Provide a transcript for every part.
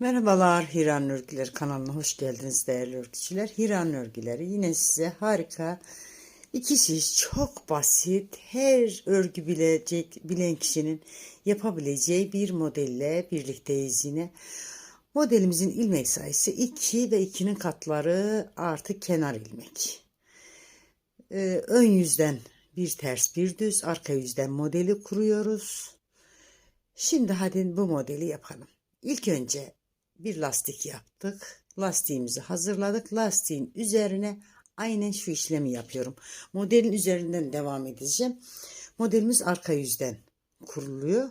Merhabalar Hiran Örgüleri kanalına hoş geldiniz değerli örgücüler. Hiran Örgüleri yine size harika iki şiş çok basit her örgü bilecek bilen kişinin yapabileceği bir modelle birlikteyiz yine. Modelimizin ilmek sayısı 2 ve 2'nin katları artı kenar ilmek. Ee, ön yüzden bir ters bir düz arka yüzden modeli kuruyoruz. Şimdi hadi bu modeli yapalım. İlk önce bir lastik yaptık. Lastiğimizi hazırladık. Lastiğin üzerine aynen şu işlemi yapıyorum. Modelin üzerinden devam edeceğim. Modelimiz arka yüzden kuruluyor.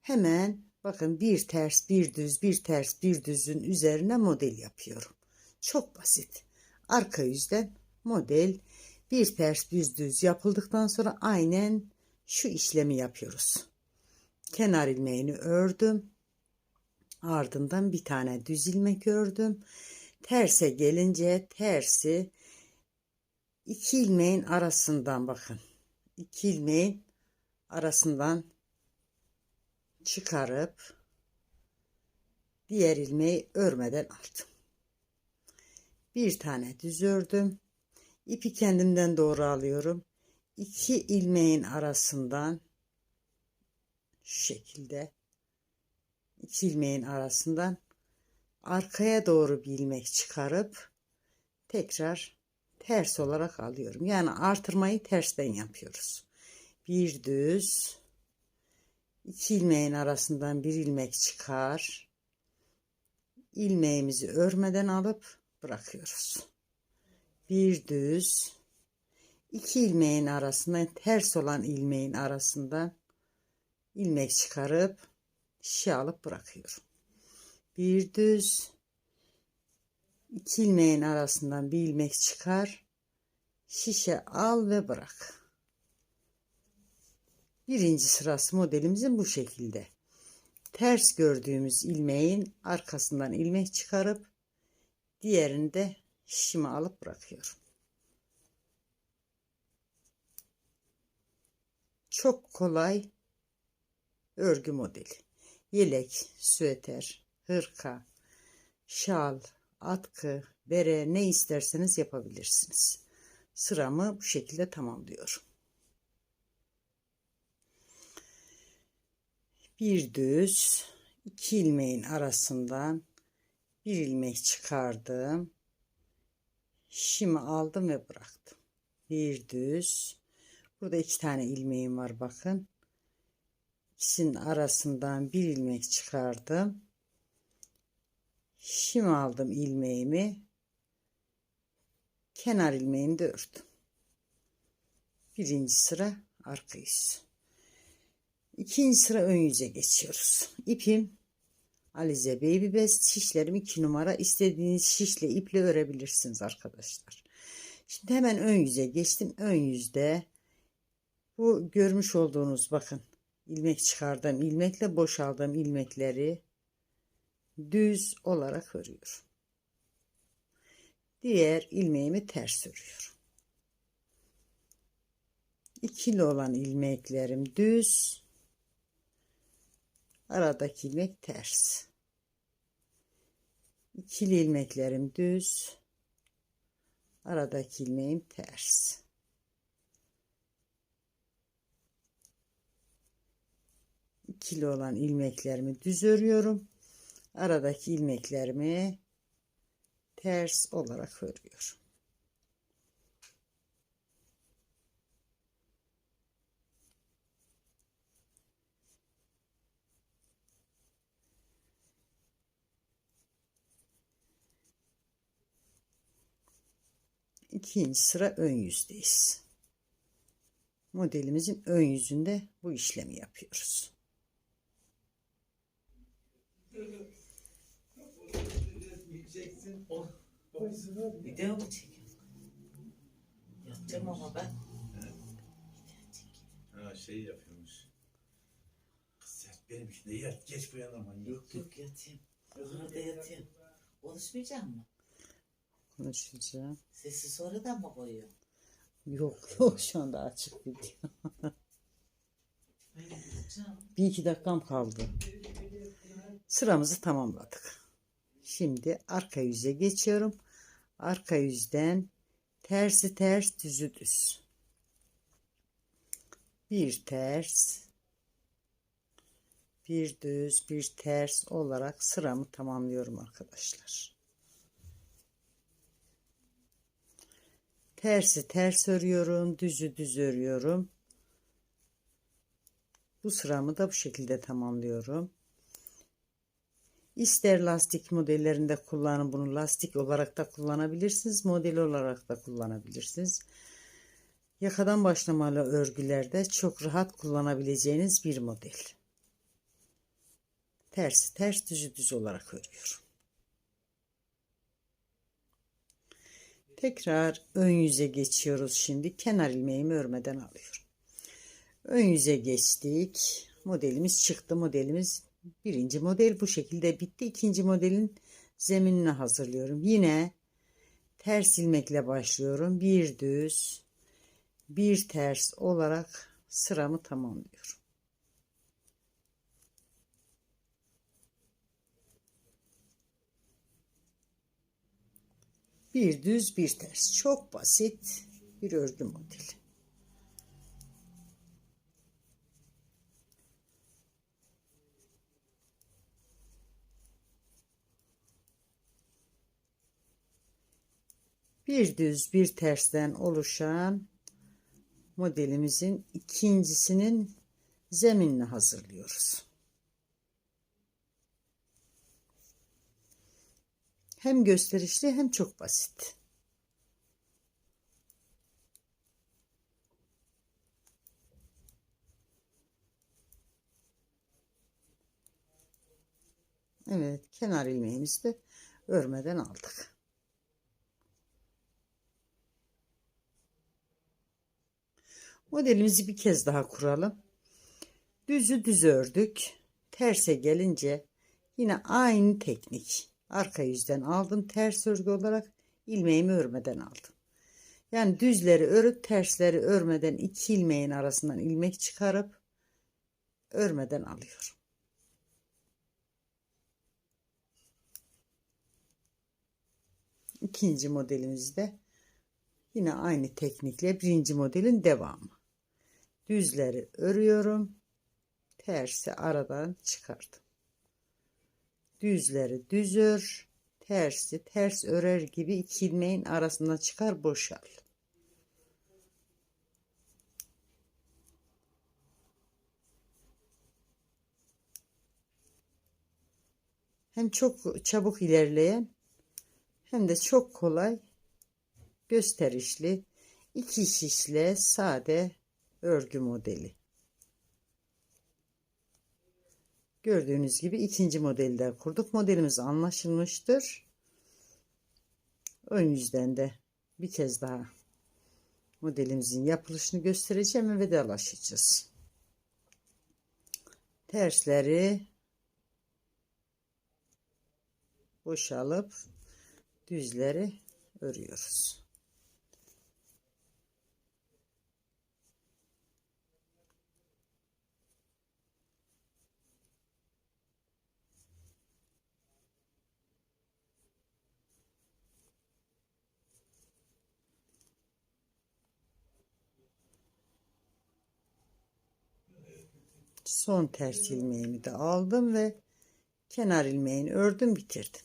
Hemen bakın bir ters bir düz bir ters bir düzün üzerine model yapıyorum. Çok basit. Arka yüzden model bir ters bir düz yapıldıktan sonra aynen şu işlemi yapıyoruz. Kenar ilmeğini ördüm. Ardından bir tane düz ilmek ördüm. Terse gelince tersi iki ilmeğin arasından bakın. iki ilmeğin arasından çıkarıp diğer ilmeği örmeden aldım. Bir tane düz ördüm. İpi kendimden doğru alıyorum. İki ilmeğin arasından şu şekilde iki ilmeğin arasından arkaya doğru bir ilmek çıkarıp tekrar ters olarak alıyorum. Yani artırmayı tersten yapıyoruz. Bir düz iki ilmeğin arasından bir ilmek çıkar. ilmeğimizi örmeden alıp bırakıyoruz. Bir düz iki ilmeğin arasından ters olan ilmeğin arasından ilmek çıkarıp şişe alıp bırakıyorum. Bir düz iki ilmeğin arasından bir ilmek çıkar. Şişe al ve bırak. Birinci sırası modelimizin bu şekilde. Ters gördüğümüz ilmeğin arkasından ilmek çıkarıp diğerini de şişime alıp bırakıyorum. Çok kolay örgü modeli yelek, süeter, hırka, şal, atkı, bere ne isterseniz yapabilirsiniz. Sıramı bu şekilde tamamlıyorum. Bir düz, iki ilmeğin arasından bir ilmek çıkardım. Şimi aldım ve bıraktım. Bir düz. Burada iki tane ilmeğim var bakın ikisinin arasından bir ilmek çıkardım. Şimdi aldım ilmeğimi. Kenar ilmeğini de ördüm. Birinci sıra arka yüz. İkinci sıra ön yüze geçiyoruz. İpim Alize Baby Best şişlerim 2 numara. İstediğiniz şişle iple örebilirsiniz arkadaşlar. Şimdi hemen ön yüze geçtim. Ön yüzde bu görmüş olduğunuz bakın ilmek çıkardığım ilmekle boşaldığım ilmekleri düz olarak örüyorum. Diğer ilmeğimi ters örüyorum. İkili olan ilmeklerim düz. Aradaki ilmek ters. İkili ilmeklerim düz. Aradaki ilmeğim ters. İkili olan ilmeklerimi düz örüyorum. Aradaki ilmeklerimi ters olarak örüyorum. İkinci sıra ön yüzdeyiz. Modelimizin ön yüzünde bu işlemi yapıyoruz. O, video mu çekiyorsun? Yapacağım ama ben. Ha şey yapıyormuş. Kız sen benim işimde yat geç bu yana manyak. Yok yok yatayım. Orada yatayım. Konuşmayacak mı? Konuşacağım. Sesi sonradan mı koyuyor? Yok yok şu anda açık video. Bir iki dakikam kaldı. Sıramızı tamamladık. Şimdi arka yüze geçiyorum. Arka yüzden tersi ters düzü düz. Bir ters, bir düz, bir ters olarak sıramı tamamlıyorum arkadaşlar. Tersi ters örüyorum, düzü düz örüyorum. Bu sıramı da bu şekilde tamamlıyorum. İster lastik modellerinde kullanın bunu lastik olarak da kullanabilirsiniz. Model olarak da kullanabilirsiniz. Yakadan başlamalı örgülerde çok rahat kullanabileceğiniz bir model. Tersi ters düzü düz olarak örüyorum. Tekrar ön yüze geçiyoruz şimdi. Kenar ilmeğimi örmeden alıyorum. Ön yüze geçtik. Modelimiz çıktı. Modelimiz birinci model bu şekilde bitti. İkinci modelin zeminini hazırlıyorum. Yine ters ilmekle başlıyorum. Bir düz, bir ters olarak sıramı tamamlıyorum. Bir düz, bir ters. Çok basit bir örgü modeli. Bir düz bir tersten oluşan modelimizin ikincisinin zeminini hazırlıyoruz. Hem gösterişli hem çok basit. Evet, kenar ilmeğimizi de örmeden aldık. Modelimizi bir kez daha kuralım. Düzü düz ördük. Terse gelince yine aynı teknik. Arka yüzden aldım ters örgü olarak ilmeğimi örmeden aldım. Yani düzleri örüp tersleri örmeden iki ilmeğin arasından ilmek çıkarıp örmeden alıyorum. İkinci modelimizde yine aynı teknikle birinci modelin devamı düzleri örüyorum. Tersi aradan çıkardım. Düzleri düz ör. Tersi ters örer gibi iki ilmeğin arasından çıkar boşal. Hem çok çabuk ilerleyen hem de çok kolay gösterişli iki şişle sade örgü modeli. Gördüğünüz gibi ikinci modeli de kurduk. Modelimiz anlaşılmıştır. Ön yüzden de bir kez daha modelimizin yapılışını göstereceğim ve vedalaşacağız. Tersleri boşalıp düzleri örüyoruz. Son ters ilmeğimi de aldım ve kenar ilmeğini ördüm bitirdim.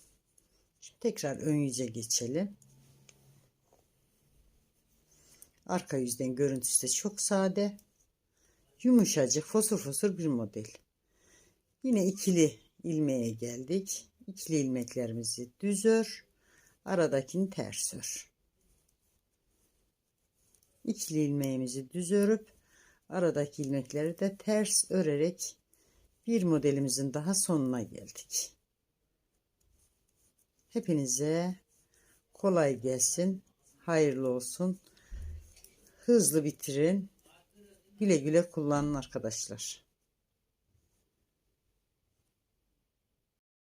Şimdi tekrar ön yüze geçelim. Arka yüzden görüntüsü de çok sade. Yumuşacık fosur fosur bir model. Yine ikili ilmeğe geldik. İkili ilmeklerimizi düz ör. Aradakini ters ör. İkili ilmeğimizi düz örüp aradaki ilmekleri de ters örerek bir modelimizin daha sonuna geldik. Hepinize kolay gelsin, hayırlı olsun. Hızlı bitirin. Güle güle kullanın arkadaşlar.